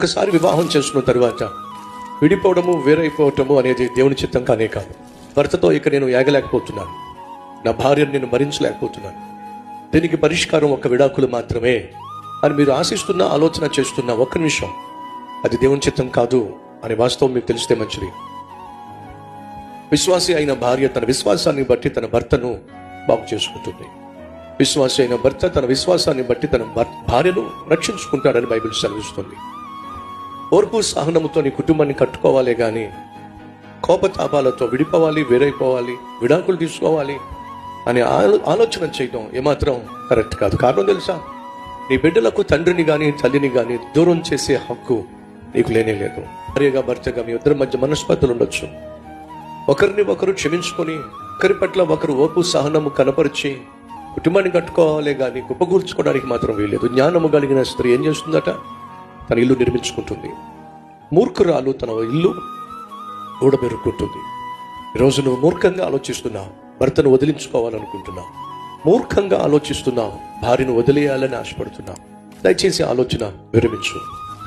ఒకసారి వివాహం చేసుకున్న తర్వాత విడిపోవడము వేరైపోవటము అనేది దేవుని చిత్తం కానే కాదు. భర్తతో ఇక నేను ఏగలేకపోతున్నాను నా భార్యను నేను భరించలేకపోతున్నాను దీనికి పరిష్కారం ఒక విడాకులు మాత్రమే అని మీరు ఆశిస్తున్న ఆలోచన చేస్తున్న ఒక్క నిమిషం. అది దేవుని చిత్తం కాదు అనే వాస్తవం మీకు తెలిస్తే మంచిది. విశ్వాసి అయిన భార్య తన విశ్వాసాన్ని బట్టి తన భర్తను బాగు చేసుకుంటుంది. విశ్వాసి అయిన భర్త తన విశ్వాసాన్ని బట్టి తన భార్యను రక్షించుకుంటాడని బైబిల్ సెలవిస్తుంది. ఓర్పు సహనముతో నీ కుటుంబాన్ని కట్టుకోవాలి కానీ కోపతాపాలతో విడిపోవాలి వేరైపోవాలి విడాకులు తీసుకోవాలి అనే ఆలో- ఆలోచన చేయడం ఏమాత్రం కరెక్ట్ కాదు. కారణం తెలుసా? నీ బిడ్డలకు తండ్రిని కానీ తల్లిని కానీ దూరం చేసే హక్కు నీకు లేనే లేదు. భార్యగా భర్తగా మీ ఇద్దరి మధ్య మనస్పర్ధలు ఉండొచ్చు. ఒకరిని ఒకరు క్షమించుకొని ఒకరి పట్ల ఒకరు ఓపు సహనము కనపరిచి కుటుంబాన్ని కట్టుకోవాలి కానీ కుప్పగూర్చుకోవడానికి మాత్రం వీలేదు జ్ఞానము కలిగిన స్త్రీ ఏం చేస్తుందట? తన ఇల్లు నిర్మించుకుంటుంది. మూర్ఖురాలు తన ఇల్లు ఊడబెరుక్కుంటుంది. ఈరోజు నువ్వు మూర్ఖంగా ఆలోచిస్తున్నావు భర్తను వదిలించుకోవాలనుకుంటున్నావు. మూర్ఖంగా ఆలోచిస్తున్నావు భార్యను వదిలేయాలని ఆశపడుతున్నావు. దయచేసి ఆలోచన విరమించు.